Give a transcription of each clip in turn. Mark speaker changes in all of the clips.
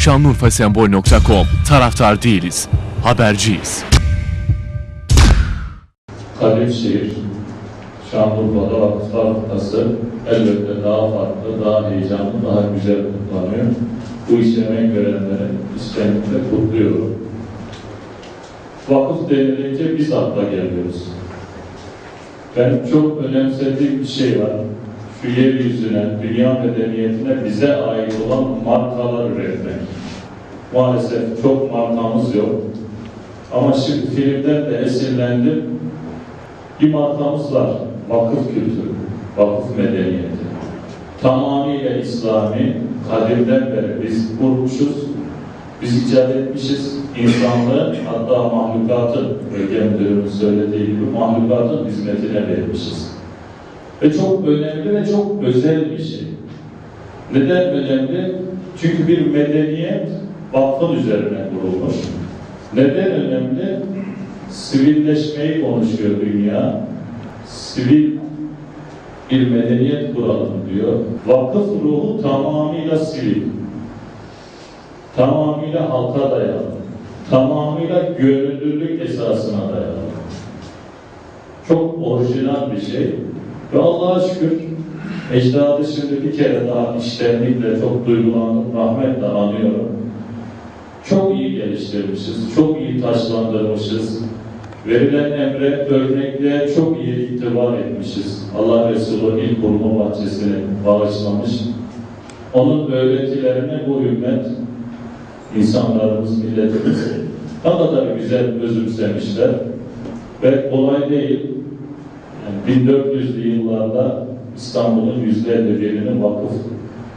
Speaker 1: Şanlıurfasembol.com Taraftar değiliz, haberciyiz.
Speaker 2: Kadirşehir, Şanlıurfa'da Vakıflar Kupası elbette daha farklı, daha heyecanlı, daha güzel kutlanıyor. Bu işe emek içtenlikle kutluyorum. Vakıf denilince biz akla geliyoruz. Ben çok önemsediğim bir şey var. Şu yeryüzüne, dünya medeniyetine bize ait olan markalar üretmek. Maalesef çok markamız yok. Ama şimdi filmden de esinlendim. Bir markamız var. Vakıf kültürü, vakıf medeniyeti. Tamamıyla İslami, kadimden beri biz kurmuşuz. Biz icat etmişiz. İnsanlığı hatta mahlukatın, Ögem Müdürümün söylediği gibi mahlukatın hizmetine vermişiz. Ve çok önemli ve çok özel bir şey. Neden önemli? Çünkü bir medeniyet vakfın üzerine kurulmuş. Neden önemli? Sivilleşmeyi konuşuyor dünya. Sivil bir medeniyet kuralım diyor. Vakıf ruhu tamamıyla sivil. Tamamıyla halka dayalı. Tamamıyla gönüllülük esasına dayalı. Çok orijinal bir şey. Ve Allah'a şükür ecdadı şimdi bir kere daha içtenlikle çok duygulandım, rahmetle anıyorum. Çok iyi geliştirmişiz, çok iyi taşlandırmışız. Verilen emre, örnekliğe çok iyi itibar etmişiz. Allah Resulü ilk kurma bahçesini bağışlamış. Onun öğretilerine bu ümmet, insanlarımız, milletimiz ne kadar güzel özümsemişler. Ve kolay değil. Yani 1400'lü yıllarda İstanbul'un yüzde elli vakıf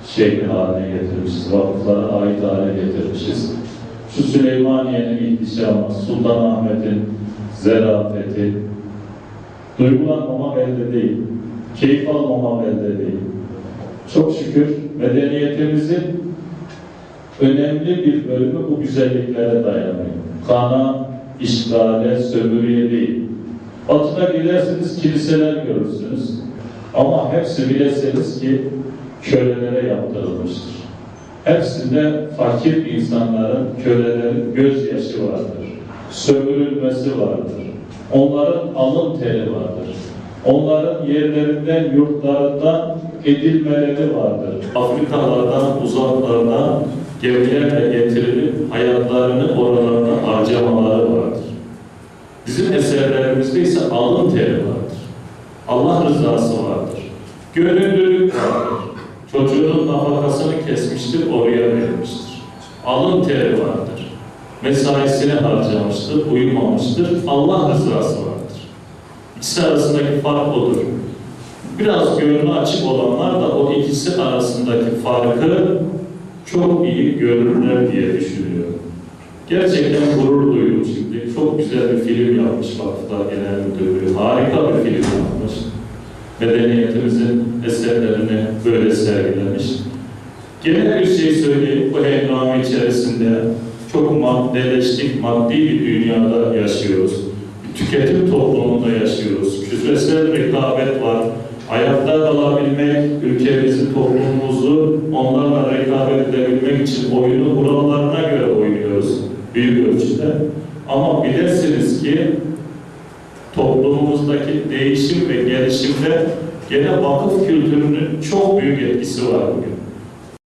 Speaker 2: şehri haline getirmişiz. Vakıflara ait hale getirmişiz. Şu Süleymaniye'nin ihtişamı, Sultanahmet'in zerafeti, duygulanmamak elde değil, keyif almamak elde değil. Çok şükür medeniyetimizin önemli bir bölümü bu güzelliklere dayanıyor. Kana, işgale, sömürüye değil. Batı'da gidersiniz kiliseler görürsünüz. Ama hepsi bileseniz ki kölelere yaptırılmıştır. Hepsinde fakir insanların, kölelerin gözyaşı vardır. Sömürülmesi vardır. Onların alın teri vardır. Onların yerlerinden, yurtlarından edilmeleri vardır. Afrikalardan, uzaklardan gemilerle getirilip hayatlarını oralarda harcamaları. Bizim eserlerimizde ise alın teri vardır. Allah rızası vardır. Gönüllülük vardır. Çocuğunun nafakasını kesmiştir, oraya vermiştir. Alın teri vardır. Mesaisini harcamıştır, uyumamıştır. Allah rızası vardır. İkisi arasındaki fark odur. Biraz gönlü açık olanlar da o ikisi arasındaki farkı çok iyi görürler diye düşünüyorum. Gerçekten gurur duydum şimdi. Çok güzel bir film yapmış Vakıflar Genel Müdürlüğü. Harika bir film yapmış. Medeniyetimizin eserlerini böyle sergilemiş. Genel bir şey söyleyeyim. Bu hengame içerisinde çok maddeleştik, maddi bir dünyada yaşıyoruz. Tüketim toplumunda yaşıyoruz. Küresel rekabet var. Ayakta kalabilmek, ülkemizi, toplumumuzu onlarla rekabet edebilmek için oyunu kurallarına göre ölçüde. Ama bilesiniz ki toplumumuzdaki değişim ve gelişimde gene vakıf kültürünün çok büyük etkisi var bugün.